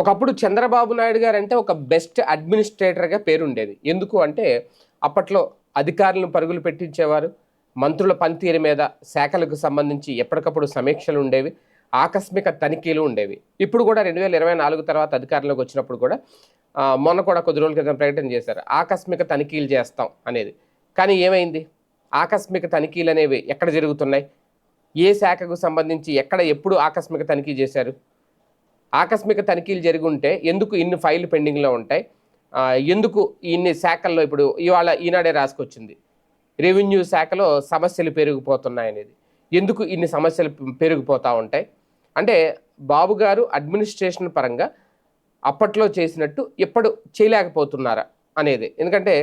ఒకప్పుడు చంద్రబాబు నాయుడు గారు అంటే ఒక బెస్ట్ అడ్మినిస్ట్రేటర్గా పేరుండేది. ఎందుకు అంటే అప్పట్లో అధికారులను పరుగులు పెట్టించేవారు మంత్రుల పనితీరు మీద శాఖలకు సంబంధించి ఎప్పటికప్పుడు సమీక్షలు ఉండేవి ఆకస్మిక తనిఖీలు ఉండేవి. ఇప్పుడు కూడా రెండు వేల ఇరవై నాలుగు తర్వాత అధికారంలోకి వచ్చినప్పుడు కూడా మొన్న కూడా కొద్ది రోజుల క్రితం ప్రకటన చేశారు ఆకస్మిక తనిఖీలు చేస్తాం అనేది. కానీ ఏమైంది? ఆకస్మిక తనిఖీలు అనేవి ఎక్కడ జరుగుతున్నాయి? ఏ శాఖకు సంబంధించి ఎక్కడ ఎప్పుడు ఆకస్మిక తనిఖీ చేశారు? ఆకస్మిక తనిఖీలు జరిగి ఉంటే ఎందుకు ఇన్ని ఫైల్ పెండింగ్లో ఉంటాయి? ఎందుకు ఇన్ని శాఖల్లో ఇప్పుడు ఇవాళ ఈనాడే రాసుకొచ్చింది. రెవెన్యూ శాఖలో సమస్యలు పెరిగిపోతున్నాయి అనేది. ఎందుకు ఇన్ని సమస్యలు పెరిగిపోతూ ఉంటాయి? అంటే బాబు గారు అడ్మినిస్ట్రేషన్ పరంగా అప్పట్లో చేసినట్టు ఇప్పుడు చేయలేకపోతున్నారా అనేది. ఎందుకంటే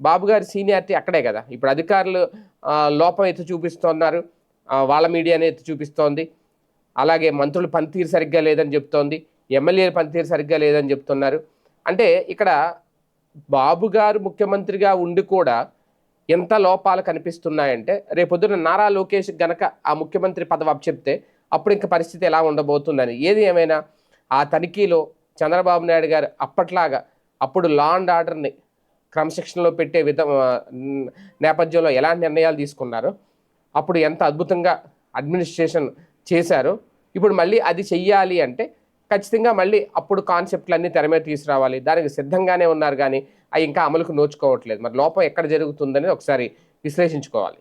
బాబు గారి సీనియారిటీ అక్కడే కదా. ఇప్పుడు అధికారులు లోపం ఎత్తు చూపిస్తున్నారు. వాళ్ళ మీడియానే ఎత్తు చూపిస్తోంది. అలాగే మంత్రులు పనితీరు సరిగ్గా లేదని చెప్తోంది. ఎమ్మెల్యేల పనితీరు సరిగ్గా లేదని చెప్తున్నారు. అంటే ఇక్కడ బాబు గారు ముఖ్యమంత్రిగా ఉండి కూడా ఎంత లోపాలు కనిపిస్తున్నాయంటే రేపొద్దున నారా లోకేష్ గనక ఆ ముఖ్యమంత్రి పదవి చెప్తే అప్పుడు ఇంకా పరిస్థితి ఎలా ఉండబోతుందని. ఏది ఏమైనా ఆ తనిఖీలో చంద్రబాబు నాయుడు గారు అప్పట్లాగా అప్పుడు లా అండ్ ఆర్డర్ని క్రమశిక్షణలో పెట్టే విధ నేపథ్యంలో ఎలాంటి నిర్ణయాలు తీసుకున్నారో అప్పుడు ఎంత అద్భుతంగా అడ్మినిస్ట్రేషన్ చేశారో ఇప్పుడు మళ్ళీ అది చెయ్యాలి అంటే ఖచ్చితంగా మళ్ళీ అప్పుడు కాన్సెప్ట్లన్నీ తెర మీద తీసుకురావాలి. దానికి సిద్ధంగానే ఉన్నారు కానీ అవి ఇంకా అమలుకు నోచుకోవట్లేదు. మరి లోపం ఎక్కడ జరుగుతుందని ఒకసారి విశ్లేషించుకోవాలి.